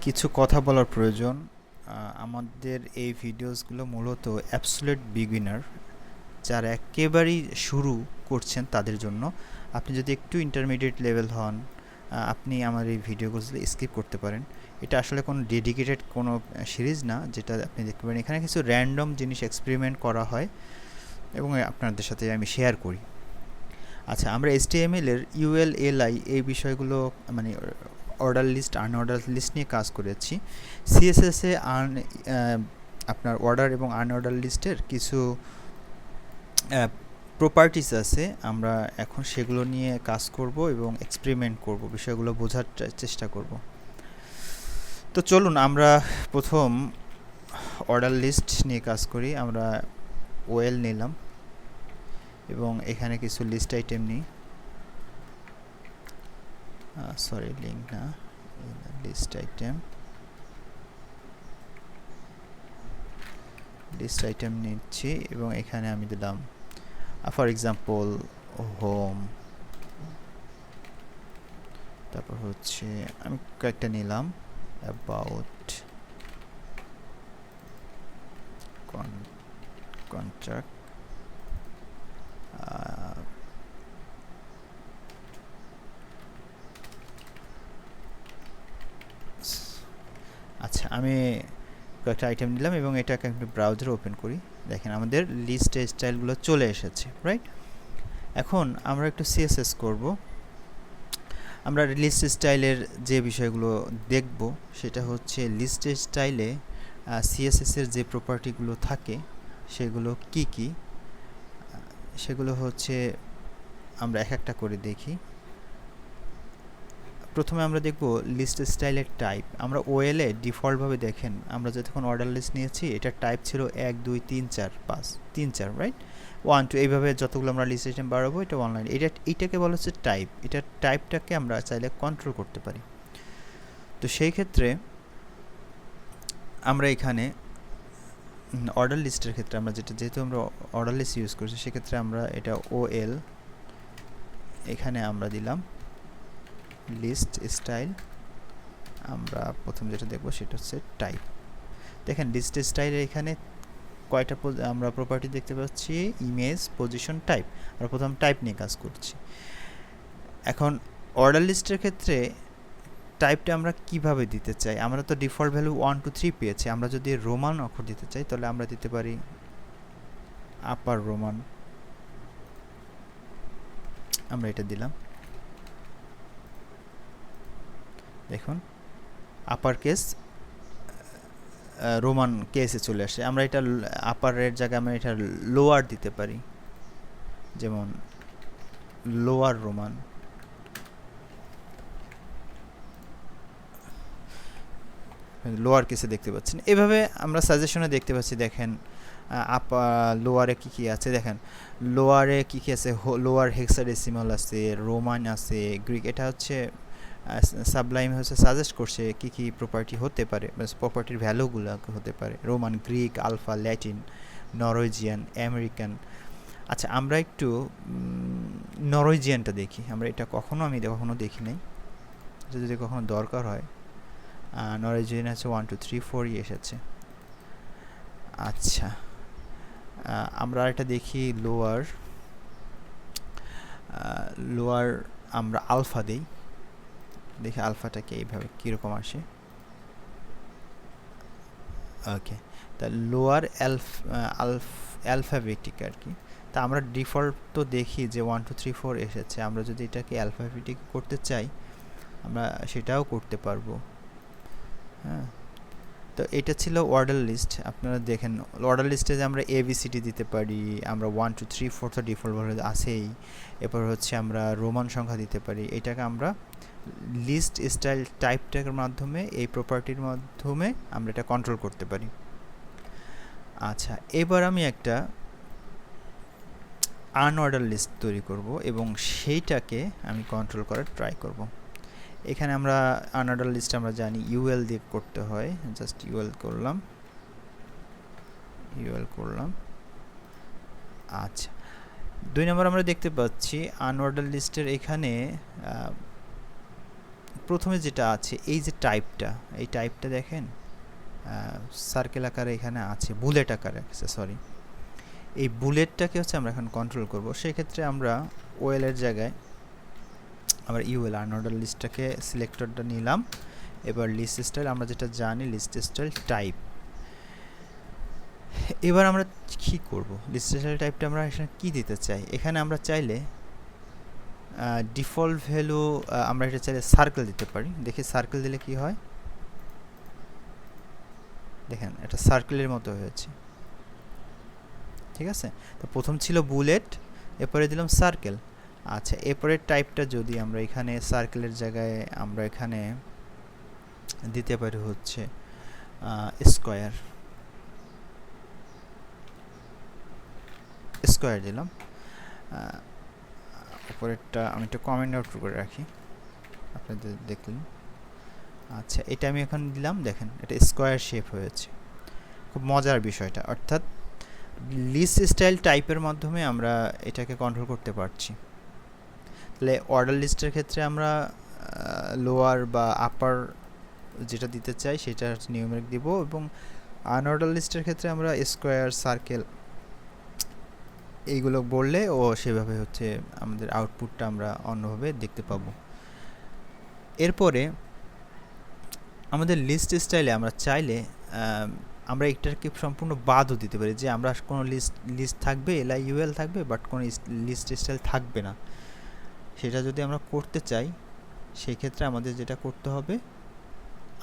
কিছু কথা বলার প্রয়োজন। আমাদের এই ভিডিওসগুলো মূলত অ্যাবসোলেট বিগিনার যারা একেবারেই শুরু করছেন তাদের জন্য। আপনি যদি একটু ইন্টারমিডিয়েট লেভেল হন আপনি আমার এই ভিডিওগুলো স্কিপ করতে পারেন। এটা আসলে কোনো ডেডিকেটেড কোনো সিরিজ না, যেটা আপনি দেখতে পারেন। এখানে কিছু র্যান্ডম জিনিস এক্সপেরিমেন্ট করা হয় এবং আপনাদের সাথে আমি শেয়ার করি। আচ্ছা আমরা HTML এর ইউএল এলআই এই বিষয়গুলো মানে অর্ডার লিস্ট আনঅর্ডার লিস্ট নিয়ে কাজ করেছি। সিএসএস আন আপনার অর্ডার এবং আনঅর্ডার লিস্টের কিছু প্রপার্টিস আছে। আমরা এখন সেগুলো নিয়ে কাজ করব এবং এক্সপেরিমেন্ট করব, বিষয়গুলো বোঝার চেষ্টা করব। তো চলুন, আমরা প্রথম অর্ডার লিস্ট নিয়ে কাজ করি। আমরা ওয়েল নিলাম এবং এখানে কিছু লিস্ট আইটেম নিই। সরি লিঙ্ক না লিস্ট আইটেম লিস্ট আইটেম নিচ্ছি এবং এখানে আমি দিলাম ফর এক্সাম্পল হোম তারপর হচ্ছে আমি কয়েকটা নিলাম অ্যাবাউট কন্ট্রাক্ট আমি কয়েকটা আইটেম নিলাম এবং এটাকে একটু ব্রাউজারে ওপেন করি। দেখেন আমাদের লিস্ট স্টাইলগুলো চলে এসেছে রাইট এখন আমরা একটু সিএসএস করব। আমরা লিস্ট স্টাইলের যে বিষয়গুলো দেখব, সেটা হচ্ছে লিস্ট স্টাইলে সিএসএস এর যে প্রপার্টিগুলো থাকে, সেগুলো কি কি? সেগুলো হচ্ছে আমরা এক একটা করে দেখি। প্রথমে আমরা দেখব লিস্ট স্টাইলের টাইপ আমরা ওয়েলে ডিফল্টভাবে দেখেন, আমরা যতক্ষণ অর্ডার লিস্ট নিয়েছি এটার টাইপ ছিল এক, দুই, তিন, চার, পাঁচ, তিন, চার রাইট ওয়ান টু এইভাবে যতগুলো আমরা লিস্ট আইটেম বাড়াবো, এটা অনলাইন এটা এইটাকে বলা হচ্ছে টাইপ এটার টাইপটাকে আমরা চাইলে কন্ট্রোল করতে পারি। তো সেই ক্ষেত্রে আমরা এখানে অর্ডার লিস্টের ক্ষেত্রে আমরা যেটা, যেহেতু আমরা অর্ডার লিস্ট ইউজ করছি, সেক্ষেত্রে আমরা এটা ও এল এখানে আমরা দিলাম। লিস্ট স্টাইল আমরা প্রথম যেটা দেখব সেটা হচ্ছে টাইপ দেখেন লিস্ট স্টাইলের এখানে কয়টা আমরা প্রপার্টি দেখতে পাচ্ছি ইমেজ পজিশন টাইপ আমরা প্রথম টাইপ নিয়ে কাজ করছি। এখন অর্ডার লিস্টের ক্ষেত্রে টাইপটা আমরা কীভাবে দিতে চাই? আমরা তো default value one two three পেয়েছি। আমরা যদি রোমান অক্ষর দিতে চাই, তাহলে আমরা দিতে পারি আপার রোমান আমরা এটা দিলাম। দেখুন আপার কেস রোমান কেসে চলে আসে। আমরা এটা আপারের জায়গায় আমরা এটা লোয়ার দিতে পারি। যেমন লোয়ার রোমান লোয়ার কেসে দেখতে পাচ্ছেন। এভাবে আমরা সাজেশনে দেখতে পাচ্ছি, দেখেন আপ লোয়ারে কী কী আছে। দেখেন লোয়ারে কী কী আছে? লোয়ার হেক্সাডেসিমাল আছে রোমান আছে গ্রিক এটা হচ্ছে সাবলাইম হচ্ছে সাজেস্ট করছে কী কী প্রপার্টি হতে পারে প্রপার্টির ভ্যালুগুলো হতে পারে। Roman Greek alpha Latin Norwegian American আচ্ছা আমরা একটু নরওয়েজিয়ানটা দেখি। আমরা এটা কখনো আমি কখনো দেখি নাই। যদি কখনো দরকার হয় নরওয়েজিয়ান আছে ওয়ান টু থ্রি ফোরই এসেছে। আচ্ছা আমরা এটা দেখি লোয়ার লোয়ার আমরা আলফা দিই। দেখি আলফাটাকে এইভাবে কীরকম আসে। ওকে, তা লোয়ার অ্যালফ আলফ, অ্যালফাবেটিক আর কি। তা আমরা ডিফল্ট তো দেখি যে ওয়ান, টু, থ্রি, ফোর এসেছে। আমরা যদি এটাকে অ্যালফাবেটিক করতে চাই, আমরা সেটাও করতে পারব। হ্যাঁ তো এটা ছিল অর্ডার লিস্ট। আপনারা দেখেন, অর্ডার লিস্টে যে আমরা এবিসিডি দিতে পারি, আমরা ওয়ান, টু, থ্রি, ফোর তো ডিফল্ট ভাবে আছেই। এরপর হচ্ছে আমরা রোমান সংখ্যা দিতে পারি। এটাকে আমরা লিস্ট স্টাইল টাইপটার মাধ্যমে, এই প্রপার্টির মাধ্যমে আমরা এটা কন্ট্রোল করতে পারি। আচ্ছা এবার আমি একটা আনঅর্ডার লিস্ট তৈরি করব এবং সেইটাকে আমি কন্ট্রোল করার ট্রাই করব। এখানে আমরা আনঅর্ডার লিস্ট আমরা জানি ইউএল দিয়ে করতে হয় জাস্ট ইউএল করলাম। ইউএল করলাম। আচ্ছা দুই নম্বর আমরা দেখতে পাচ্ছি আনঅর্ডার লিস্টের এখানে প্রথমে যেটা আছে, এই যে টাইপটা এই টাইপটা দেখেন সার্কেল আকারে এখানে আছে বুলেট আকারে আছে সরি এই বুলেটটাকে হচ্ছে আমরা এখন কন্ট্রোল করব। সেক্ষেত্রে আমরা ওয়েলের জায়গায় আবার ইউএল আর্নডার লিস্টটাকে সিলেক্টরটা নিলাম। এবার লিস্ট স্টাইল আমরা যেটা জানি লিস্ট স্টাইল টাইপ এবার আমরা কি করব? লিস্ট স্টাইল টাইপটা আমরা এখানে কি দিতে চাই? এখানে আমরা চাইলে ডিফল্ট ভ্যালু আমরা এটা চাইলে সার্কেল দিতে পারি। দেখি সার্কেল দিলে কি হয়? দেখেন, এটা সার্কেলের মতো হয়েছে। ঠিক আছে? তো প্রথম ছিল বুলেট এরপরে দিলাম সার্কেল আচ্ছা এরপরের টাইপটা যদি আমরা এখানে সার্কেলের জায়গায় আমরা এখানে দিতে পারি হচ্ছে স্কোয়ার স্কোয়ার দিলাম। উপরেরটা আমি একটু কমেন্ট আউট করে রাখি। আপনাদের দেখলেন আচ্ছা এটা আমি এখন দিলাম, দেখেন, এটা স্কোয়ার শেপ হয়েছে। খুব মজার বিষয়টা, অর্থাৎ লিস্ট স্টাইল টাইপের মাধ্যমে আমরা এটাকে কন্ট্রোল করতে পারছি। তাহলে অর্ডার লিস্টের ক্ষেত্রে আমরা লোয়ার বা আপার যেটা দিতে চাই সেটা নিউমেরিক দিব এবং আনঅর্ডার লিস্টের ক্ষেত্রে আমরা স্কোয়ার সার্কেল এইগুলো বললে ও সেভাবে হচ্ছে আমাদের আউটপুটটা আমরা অন্যভাবে দেখতে পাবো। এরপরে আমাদের লিস্ট স্টাইলে আমরা চাইলে আমরা এটাকে সম্পূর্ণ বাদও দিতে পারি যে আমরা কোনো লিস্ট লিস্ট থাকবে এল আই ইউএল থাকবে বাট কোনো লিস্ট স্টাইল থাকবে না। সেটা যদি আমরা করতে চাই সেই ক্ষেত্রে আমাদের যেটা করতে হবে,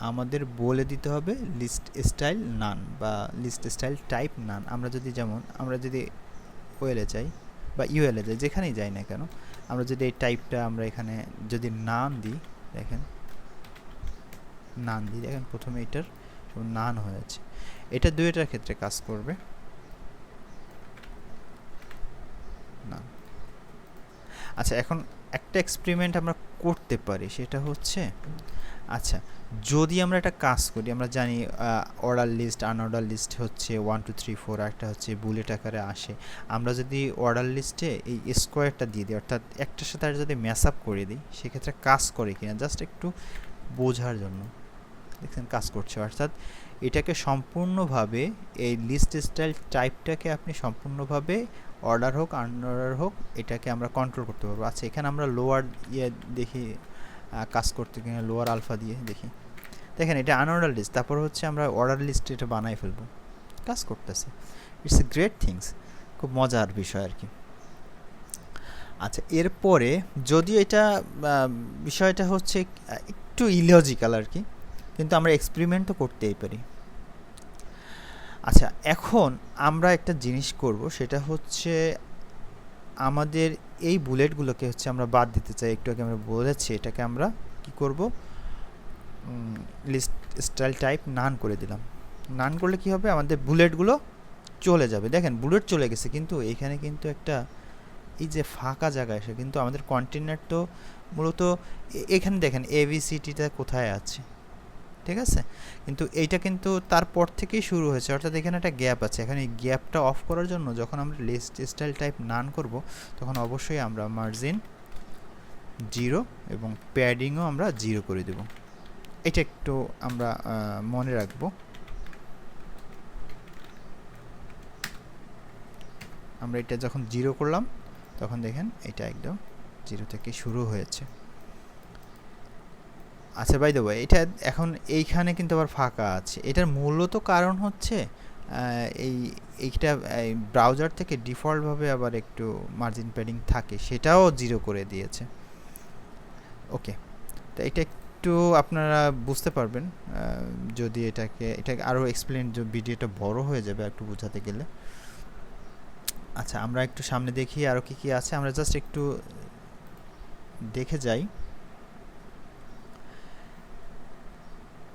আমাদের বলে দিতে হবে লিস্ট স্টাইল নান বা লিস্ট স্টাইল টাইপ নান আমরা যদি যেমন, আমরা যদি ওয়েলে যাই বা ইউএলে যাই যেখানেই যাই না কেন, আমরা যদি এই টাইপটা আমরা এখানে যদি নান দিই, দেখেন নান দিই, দেখেন প্রথমে এটার নান হয়ে হয়েছে এটা দুইটার ক্ষেত্রে কাজ করবে। না আচ্ছা এখন একটা এক্সপেরিমেন্ট আমরা করতে পারি, সেটা হচ্ছে আচ্ছা যদি আমরা একটা কাজ করি, আমরা জানি অর্ডার লিস্ট আনঅর্ডার লিস্ট হচ্ছে ওয়ান টু থ্রি ফোর একটা হচ্ছে বুলেট আকারে আসে। আমরা যদি অর্ডার লিস্টে এই স্কোয়ারটা দিয়ে দিই, অর্থাৎ একটার সাথে আর যদি ম্যাচ আপ করে দিই, সেক্ষেত্রে কাজ করে কিনা? জাস্ট একটু বোঝার জন্য। দেখছেন, কাজ করছে। অর্থাৎ এটাকে সম্পূর্ণভাবে, এই লিস্ট স্টাইল টাইপটাকে আপনি সম্পূর্ণভাবে অর্ডার হোক আনঅর্ডার হোক, এটাকে আমরা কন্ট্রোল করতে পারব। আচ্ছা এখানে আমরা লোয়ার ইয়ে দেখি কাজ করতে কিনা লোয়ার আলফা দিয়ে দেখি। দেখেন, এটা আনঅর্ডার লিস্ট তারপর হচ্ছে আমরা অর্ডার লিস্ট এটা বানাই ফেলব। কাজ করতেছে। ইটস এ গ্রেট থিংস খুব মজার বিষয় আর কি। আচ্ছা এরপরে যদি এটা বিষয়টা হচ্ছে একটু ইলজিক্যাল আর কি, কিন্তু আমরা এক্সপেরিমেন্টও করতেই পারি। আচ্ছা এখন আমরা একটা জিনিস করব, সেটা হচ্ছে আমাদের এই বুলেটগুলোকে হচ্ছে আমরা বাদ দিতে চাই। একটু আগে আমরা বলেছি, এটাকে আমরা কি করব? লিস্ট স্টাইল টাইপ নান করে দিলাম। নান করলে কি হবে? আমাদের বুলেটগুলো চলে যাবে। দেখেন, বুলেট চলে গেছে, কিন্তু এখানে কিন্তু একটা এই যে ফাঁকা জায়গা এসে, কিন্তু আমাদের কন্টেনার তো মূলত এখানে দেখেন এবিসিটিটা কোথায় আছে? ঠিক আছে? কিন্তু এইটা কিন্তু তারপর থেকেই শুরু হয়েছে। অর্থাৎ এখানে একটা গ্যাপ আছে। এখানে এই গ্যাপটা অফ করার জন্য যখন আমরা লিস্ট স্টাইল টাইপ নান করব, তখন অবশ্যই আমরা মার্জিন জিরো এবং প্যাডিংও আমরা জিরো করে দেব। এটা একটু আমরা মনে রাখব। আমরা এটা যখন জিরো করলাম, তখন দেখেন এটা একদম জিরো থেকে শুরু হয়েছে। আচ্ছা বাই দেবো এটা এখন এইখানে কিন্তু আবার ফাঁকা আছে। এটার মূলত কারণ হচ্ছে এই, এইটা, এই ব্রাউজার থেকে ডিফল্টভাবে আবার একটু মার্জিন প্যাডিং থাকে, সেটাও জিরো করে দিয়েছে। ওকে তো এটা একটু আপনারা বুঝতে পারবেন যদি এটাকে, এটা আরও এক্সপ্লেন ভিডিওটা বড় হয়ে যাবে একটু বোঝাতে গেলে। আচ্ছা আমরা একটু সামনে দেখি আরও কী কী আছে। আমরা জাস্ট একটু দেখে যাই।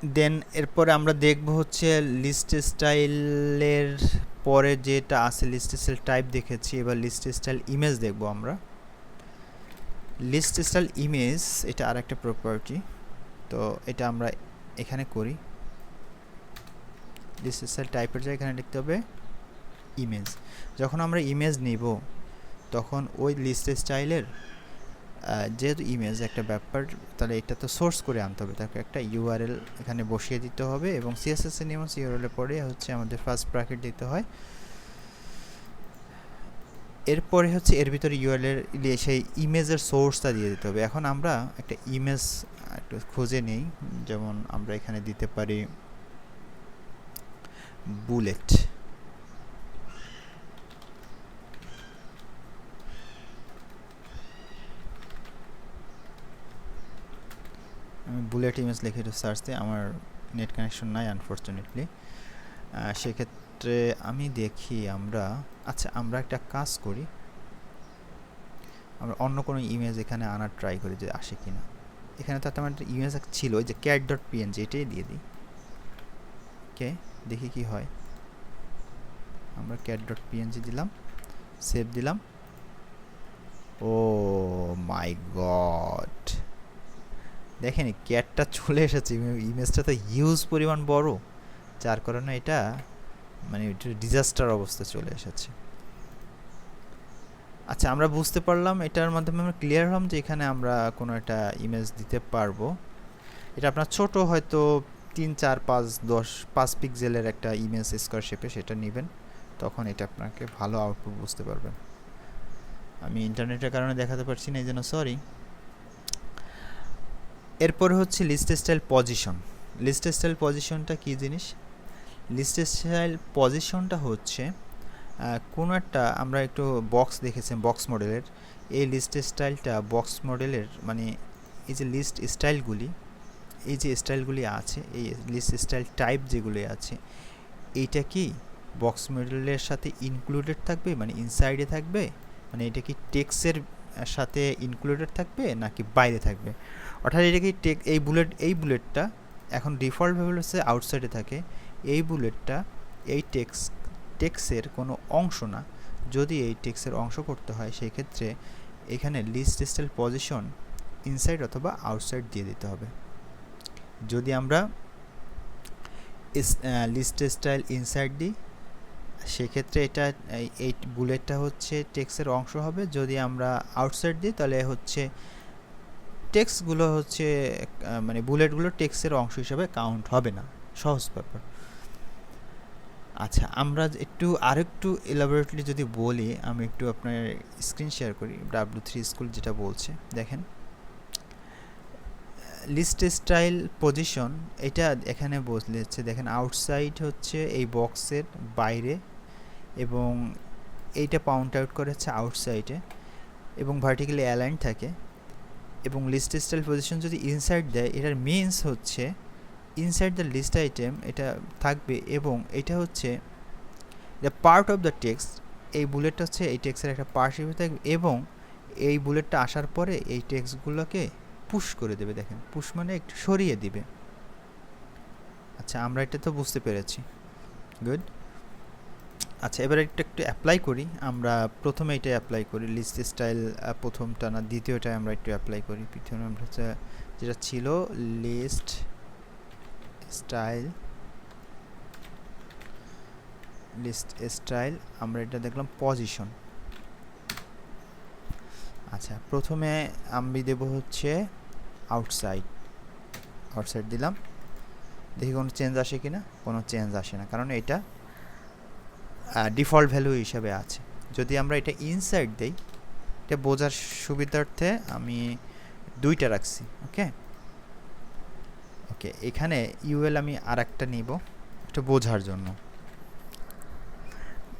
দেন এরপরে আমরা দেখব হচ্ছে লিস্ট স্টাইলের পরে যেটা আছে লিস্ট স্টাইল টাইপ দেখেছি, এবার লিস্ট স্টাইল ইমেজ দেখব আমরা। লিস্ট স্টাইল ইমেজ এটা আর একটা প্রপার্টি তো এটা আমরা এখানে করি। লিস্ট স্টাইল টাইপের জায়গায় এখানে লিখতে হবে ইমেজ যখন আমরা ইমেজ নিব, তখন ওই লিস্ট স্টাইলের যেহেতু ইমেজ একটা ব্যাপার, তাহলে এটা তো সোর্স করে আনতে হবে। তাকে একটা ইউআরএল এখানে বসিয়ে দিতে হবে এবং সিএসএস এর নিয়ম এর পরে হচ্ছে আমাদের ফার্স্ট ব্র্যাকেট দিতে হয়। এরপরে হচ্ছে এর ভিতরে ইউআরএল এর ইয়ে সেই ইমেজের সোর্সটা দিয়ে দিতে হবে। এখন আমরা একটা ইমেজ একটু খুঁজে নেই। যেমন আমরা এখানে দিতে পারি বুলেট আমি বুলেট ইমেজ লিখে একটু সার্চ দিই, আমার নেট কানেকশন নাই আনফর্চুনেটলি সেক্ষেত্রে আমি দেখি আমরা আচ্ছা আমরা একটা কাজ করি। আমরা অন্য কোনো ইমেজ এখানে আনার ট্রাই করি যে আসে কি না এখানে তো একটা আমার ইমেজ ছিল যে ক্যাট ডট পিএনজি এটাই দিয়ে দিই। ওকে, দেখি কি হয়। আমরা ক্যাট ডট পিএনজি দিলাম সেভ দিলাম। Oh my god! দেখেন, ক্যাটটা চলে এসেছে। ইমেজটা তো হিউজ পরিমাণ বড়। যার কারণে এটা মানে ডিজাস্টার অবস্থা চলে এসেছে। আচ্ছা আমরা বুঝতে পারলাম, এটার মাধ্যমে আমরা ক্লিয়ার হলাম যে এখানে আমরা কোনো একটা ইমেজ দিতে পারব। এটা আপনার ছোট, হয়তো তিন, চার, পাঁচ, দশ, পাঁচ পিক্সেলের একটা ইমেজ স্কোয়ার শেপে সেটা নেবেন। তখন এটা আপনাকে ভালো আউটপুট বুঝতে পারবেন। আমি ইন্টারনেটের কারণে দেখাতে পারছি না, এই জন্য সরি এরপরে হচ্ছে list style position list style পজিশনটা কী জিনিস? লিস্ট স্টাইল পজিশনটা হচ্ছে কোনো একটা আমরা একটু বক্স দেখেছি বক্স মডেলের এই লিস্ট স্টাইলটা বক্স মডেলের মানে এই যে লিস্ট স্টাইলগুলি এই যে স্টাইলগুলি আছে, এই লিস্ট স্টাইল টাইপ যেগুলি আছে, এইটা কি বক্স মডেলের সাথে ইনক্লুডেড থাকবে? মানে ইনসাইডে থাকবে? মানে এটা কি টেক্সের সাথে ইনক্লুডেড থাকবে নাকি বাইরে থাকবে? অর্থাৎ এটা কি টেক, এই বুলেট, এই বুলেটটা এখন ডিফল্টভাবে হচ্ছে আউটসাইডে থাকে। এই বুলেটটা এই টেক্স, টেক্সের কোনো অংশ না। যদি এই টেক্সের অংশ করতে হয়, সেই ক্ষেত্রে এখানে লিস্ট স্টাইল পজিশন ইনসাইড অথবা আউটসাইড দিয়ে দিতে হবে। যদি আমরা লিস্ট স্টাইল ইনসাইড দিই, সেক্ষেত্রে এটা এই বুলেটটা হচ্ছে টেক্সের অংশ হবে। যদি আমরা আউটসাইড দিই, তাহলে হচ্ছে টেক্সটগুলো হচ্ছে মানে বুলেটগুলো টেক্সের অংশ হিসাবে কাউন্ট হবে না। সহজ ব্যাপার। আচ্ছা আমরা একটু আরেকটু এলাবোরেটলি যদি বলি, আমি একটু আপনার স্ক্রিন শেয়ার করি। ডাব্লিউ থ্রি স্কুল যেটা বলছে, দেখেন। লিস্ট স্টাইল পজিশন এটা এখানে বসলেছে দেখেন আউটসাইড হচ্ছে এই বক্সের বাইরে এবং এইটা পাউন্ট আউট করে হচ্ছে আউটসাইডে এবং ভার্টিক্যালি অ্যালাইন থাকে। এবং লিস্ট স্টাইল পজিশন যদি ইনসাইড দেয়, এটার মিনস হচ্ছে ইনসাইড দ্য লিস্ট আইটেম এটা থাকবে এবং এটা হচ্ছে the part of the text এই বুলেটটা হচ্ছে এই টেক্সের একটা পার্ট হিসেবে থাকবে এবং এই বুলেটটা আসার পরে এই টেক্সটগুলোকে পুশ করে দেবে, দেখেন পুশ মানে একটু সরিয়ে দিবে। আচ্ছা আমরা এটা তো বুঝতে পেরেছি। গুড আচ্ছা এবার একটা, একটু অ্যাপ্লাই করি। আমরা প্রথমে এটা অ্যাপ্লাই করি লিস্ট স্টাইল প্রথমটা না দ্বিতীয়টা আমরা একটু অ্যাপ্লাই করি। প্রথমে আমরা হচ্ছে, যেটা ছিল লিস্ট স্টাইল লিস্ট স্টাইল আমরা এটা দেখলাম পজিশন আচ্ছা প্রথমে আমি দেব হচ্ছে আউটসাইড আউটসাইড দিলাম। দেখি কোনো চেঞ্জ আসে কি না কোনো চেঞ্জ আসে না, কারণ এটা ডিফল্ট ভ্যালু হিসাবে আছে। যদি আমরা এটা ইনসাইড দেই, এটা বোঝার সুবিধার্থে আমি দুইটা রাখছি ওকে ওকে এখানে ইউএল আমি আর একটা নিব, একটু বোঝার জন্য।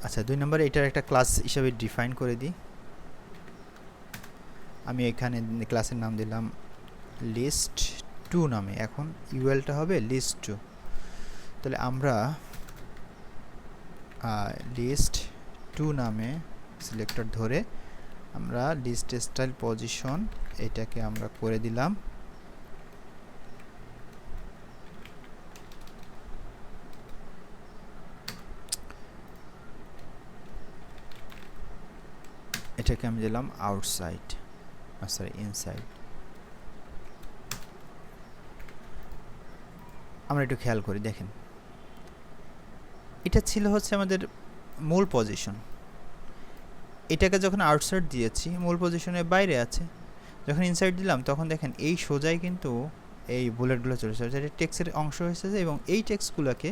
আচ্ছা দুই নম্বরে এটার একটা ক্লাস হিসাবে ডিফাইন করে দিই। আমি এখানে ক্লাসের নাম দিলাম লিস্ট টু নামে। এখন ইউএলটা হবে লিস্ট টু তাহলে আমরা লিস্ট টু নামে সিলেক্টর ধরে আমরা লিস্ট স্টাইল পজিশন এটাকে আমরা করে দিলাম। এটাকে আমি দিলাম আউটসাইড সরি ইনসাইড আমরা একটু খেয়াল করি, দেখেন। এটা ছিল হচ্ছে আমাদের মূল পজিশন এটাকে যখন আউটসাইড দিয়েছি, মূল পজিশনের বাইরে আছে, যখন ইনসাইড দিলাম, তখন দেখেন এই সোজাই কিন্তু এই বুলেটগুলো চলে এসেছে। এটা টেক্সের অংশ হয়েছে এবং এই টেক্সগুলোকে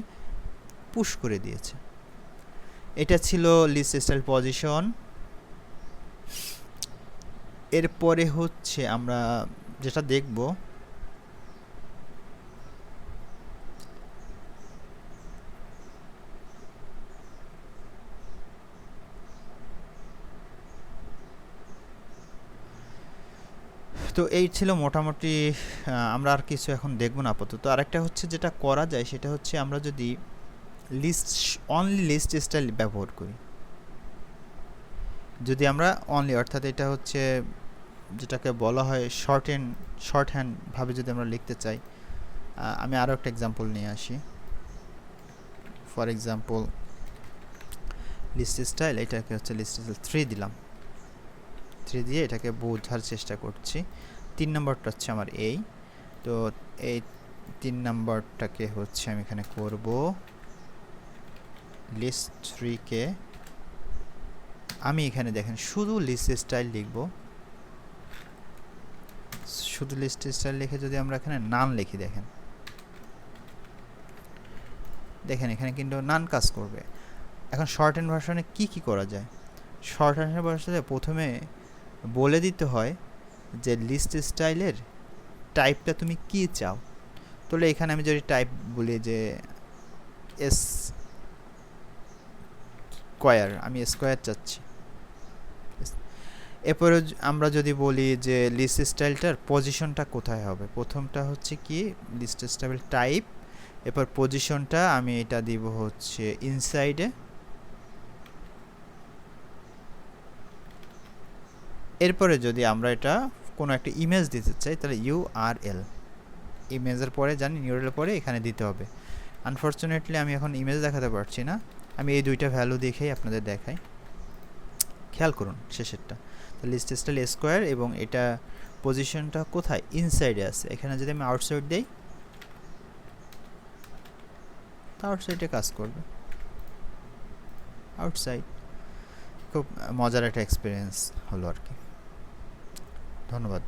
পুশ করে দিয়েছে। এটা ছিল লিস্ট স্টাইল পজিশন এরপরে হচ্ছে আমরা যেটা দেখব তো এই ছিল মোটামুটি আমরা আর কিছু এখন দেখব না আপাতত। আরেকটা হচ্ছে যেটা করা যায় সেটা হচ্ছে আমরা যদি লিস্ট অনলি লিস্ট স্টাইল ব্যবহার করি। যদি আমরা অনলি অর্থাৎ এটা হচ্ছে যেটাকে বলা হয় শর্ট হ্যান্ড শর্ট হ্যান্ডভাবে যদি আমরা লিখতে চাই আমি আরও একটা এক্সাম্পল নিয়ে আসি। ফর এক্সাম্পল লিস্ট স্টাইল এটাকে হচ্ছে লিস্ট স্টাইল থ্রি দিলাম। থ্রি দিয়ে এটাকে বোঝার চেষ্টা করছি। তিন নম্বরটা হচ্ছে আমার এই তো এই তিন নম্বরটাকে হচ্ছে আমি এখানে করব। লিস্ট থ্রিকে আমি এখানে দেখেন, শুধু লিস্ট স্টাইল লিখব। শুধু লিস্ট স্টাইল লিখে যদি আমরা এখানে নান লিখি দেখেন। দেখেন, এখানে কিন্তু নান কাজ করবে। এখন শর্ট হ্যান্ড ভার্সনে কি কি করা যায়? শর্ট হ্যান্ড ভার্সনে প্রথমে বলে দিতে হয় যে লিস্ট স্টাইলের টাইপটা তুমি কি চাও। তাহলে এখানে আমি যদি টাইপ বলি যে এস স্কোয়ার আমি স্কোয়ার চাচ্ছি। এরপরে আমরা যদি বলি যে লিস্ট স্টাইলটার পজিশনটা কোথায় হবে, প্রথমটা হচ্ছে কি লিস্ট স্টাইল টাইপ এরপর পজিশনটা আমি এটা দিব হচ্ছে ইনসাইডে এরপরে যদি আমরা এটা কোনো একটা ইমেজ দিতে চাই, তাহলে ইউ আর এল ইমেজের পরে জানি ইউরের পরে এখানে দিতে হবে। আনফর্চুনেটলি আমি এখন ইমেজ দেখাতে পারছি না। আমি এই দুইটা ভ্যালু দেখেই আপনাদের দেখাই। খেয়াল করুন শেষেরটা। তো লিস্ট স্টাইল স্কোয়ার এবং এটা পজিশনটা কোথায়? ইনসাইডে আছে। এখানে যদি আমি আউটসাইড দিই, তা আউটসাইডে কাজ করবে। আউটসাইড খুব মজার একটা এক্সপিরিয়েন্স হলো আর কি। ধন্যবাদ।